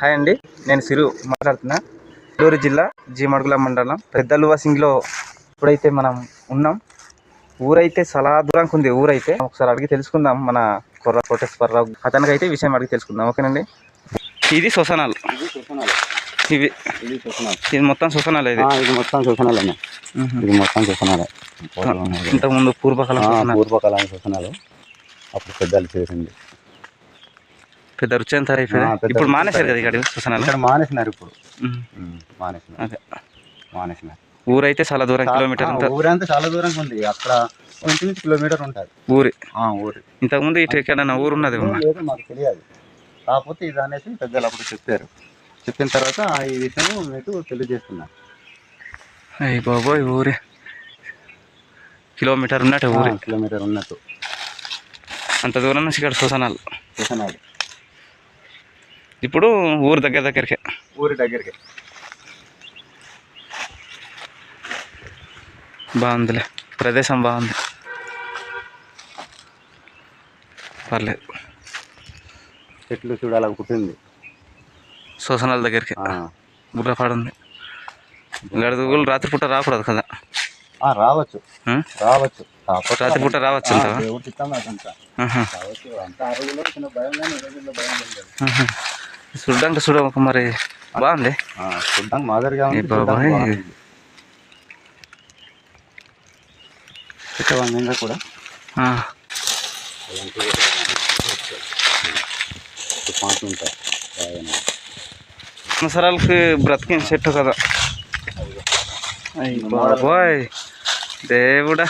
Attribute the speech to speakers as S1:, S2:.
S1: Hi అండి నేను సిరు మాట్లాడుతున్నా. నెల్లూరు జిల్లా జీమడుగుల మండలం. పెద్దలువాసింగ్లో ఇప్పుడైతే మనం ఉన్నాం. ఊరైతే చాలా దూరంకి ఉంది ఊరైతే. ఒకసారి అడిగి తెలుసుకుందాం మన కుర్ర కోటేశ్వరరావు అతనికి అయితే విషయం అడిగి తెలుసుకుందాం ఓకేనండి? ఇది శ్వసనాలు ఇవి
S2: ఇది
S1: మొత్తం శ్వసనాలు ఇది.
S2: మొత్తం అన్న ఇది మొత్తం శోషణాలే
S1: ఇంతకుముందు పూర్వకాలం శ్వసనాలు
S2: పూర్వకాలం శోషణాలు అప్పుడు పెద్దలు చేసింది.
S1: పెద్ద రుచి అంతా అయిపోయింది? ఇప్పుడు మానేశారు కదా ఇక్కడ
S2: మానేసినారు ఇప్పుడు. మానేసినారు.
S1: అదే.
S2: మానేసినారు.
S1: ఊరైతే చాలా దూరం కిలోమీటర్ అంతా
S2: ఊరంతా చాలా దూరంగా ఉంది. అక్కడ ఇంచుమించు కిలోమీటర్ ఉంటుంది.
S1: ఊరి?
S2: ఆ, ఊరి.
S1: ఇంతకుముందు ఇటు ఎక్కడైనా ఊరు ఉన్నది
S2: మాకు తెలియదు. కాకపోతే ఇది అనేసి పెద్దలు అప్పుడు చెప్పారు. చెప్పిన తర్వాత ఈ విషయం మీకు తెలియజేస్తున్నారు.
S1: అయ్యి బాబోయ్ ఊరి. కిలోమీటర్ ఉన్నట్టు ఊరి.
S2: కిలోమీటర్ ఉన్నట్టు.
S1: అంత దూరం నుంచి ఇక్కడ శ్వసనాలు
S2: శోషణాలు
S1: ఇప్పుడు ఊరు దగ్గర దగ్గరికి.
S2: ఊరి దగ్గరికి.
S1: బాగుందిలే. ప్రదేశం బాగుంది. పర్లేదు.
S2: చెట్లు చూడాలి పుట్టింది
S1: శ్వసనాల దగ్గరికి.
S2: ఆ.
S1: గుర్రపాడు ఉంది. గడుగులు రాత్రిపూట రాకూడదు కదా?
S2: రావచ్చు? రావచ్చు. కాకపోతే
S1: రాత్రిపూట రావచ్చు అంటావా? చూడ్డానికి చూడ మరి. బాగుంది.
S2: చూడ్డానికి మాదిరిగా
S1: బాబాయ్.
S2: మీద కూడా.
S1: సంవత్సరాలకి బ్రతికిన చెట్టు కదా. అయ్యి బాబోయ్. దేవుడా.